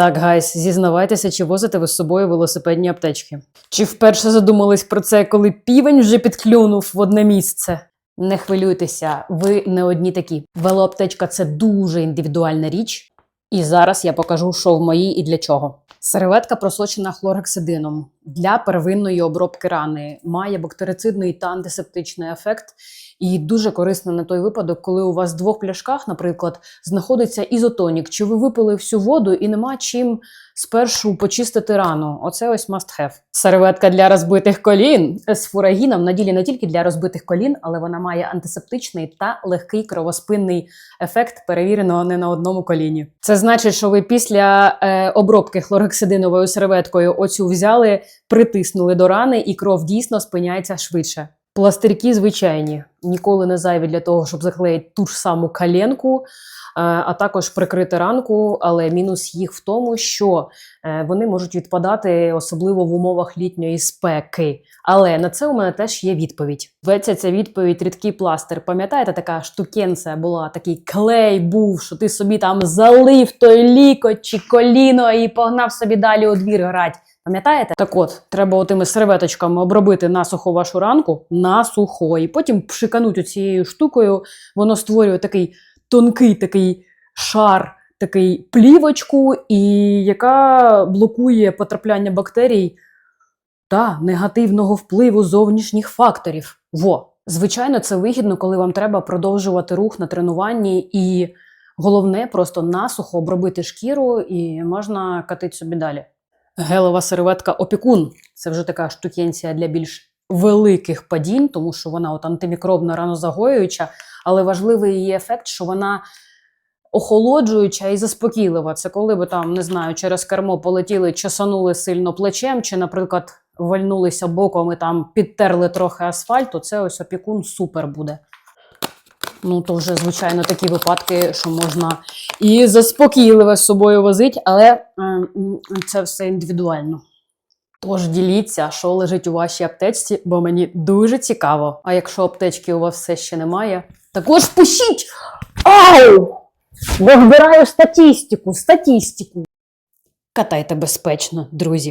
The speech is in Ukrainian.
Так, гайс, зізнавайтеся, чи возите ви з собою велосипедні аптечки? Чи вперше задумались про це, коли півень вже підклюнув в одне місце? Не хвилюйтеся, ви не одні такі. Велоаптечка це дуже індивідуальна річ. І зараз я покажу, що в моїй і для чого. Серветка просочена хлорексидином для первинної обробки рани, має бактерицидний та антисептичний ефект і дуже корисна на той випадок, коли у вас в двох пляшках, наприклад, знаходиться ізотонік, чи ви випили всю воду і нема чим спершу почистити рану. Оце ось must have. Серветка для розбитих колін з фурагіном на ділі не тільки для розбитих колін, але вона має антисептичний та легкий кровоспинний ефект, перевірено не на одному коліні. Це значить, що ви після е, обробки хлоргексидиновою серветкою оцю взяли, притиснули до рани, і кров дійсно спиняється швидше. Пластирки звичайні, ніколи не зайві для того, щоб заклеїти ту ж саму коленку, е, а також прикрити ранку. Але мінус їх в тому, що е, вони можуть відпадати, особливо в умовах літньої спеки. Але на це у мене теж є відповідь. Зветься ця відповідь рідкий пластир. Пам'ятаєте, така штукенція була, такий клей був, що ти собі там залив той лікоть чи коліно і погнав собі далі у двір грати. Пам'ятаєте? Так от, треба отими серветочками обробити насухо вашу ранку, насухо, і потім пшикануть цією штукою. Воно створює такий тонкий такий шар, такий плівочку, і яка блокує потрапляння бактерій та негативного впливу зовнішніх факторів. Во, звичайно, це вигідно, коли вам треба продовжувати рух на тренуванні, і головне просто насухо обробити шкіру, і можна катити собі далі. Гелева серветка опікун це вже така штукенція для більш великих падінь, тому що вона от антимікробна ранозагоююча, але важливий її ефект, що вона охолоджуюча і заспокійлива. Це коли ви там, не знаю, через кермо полетіли, чесанули сильно плечем, чи, наприклад, вальнулися боком і там підтерли трохи асфальту, це ось опікун супер буде. Ну, то вже, звичайно, такі випадки, що можна і заспокійливе з собою возити, але е, це все індивідуально. Тож діліться, що лежить у вашій аптечці, бо мені дуже цікаво. А якщо аптечки у вас все ще немає, також пишіть! Ау! Бо вбираю статістику, статістику. Катайте безпечно, друзі.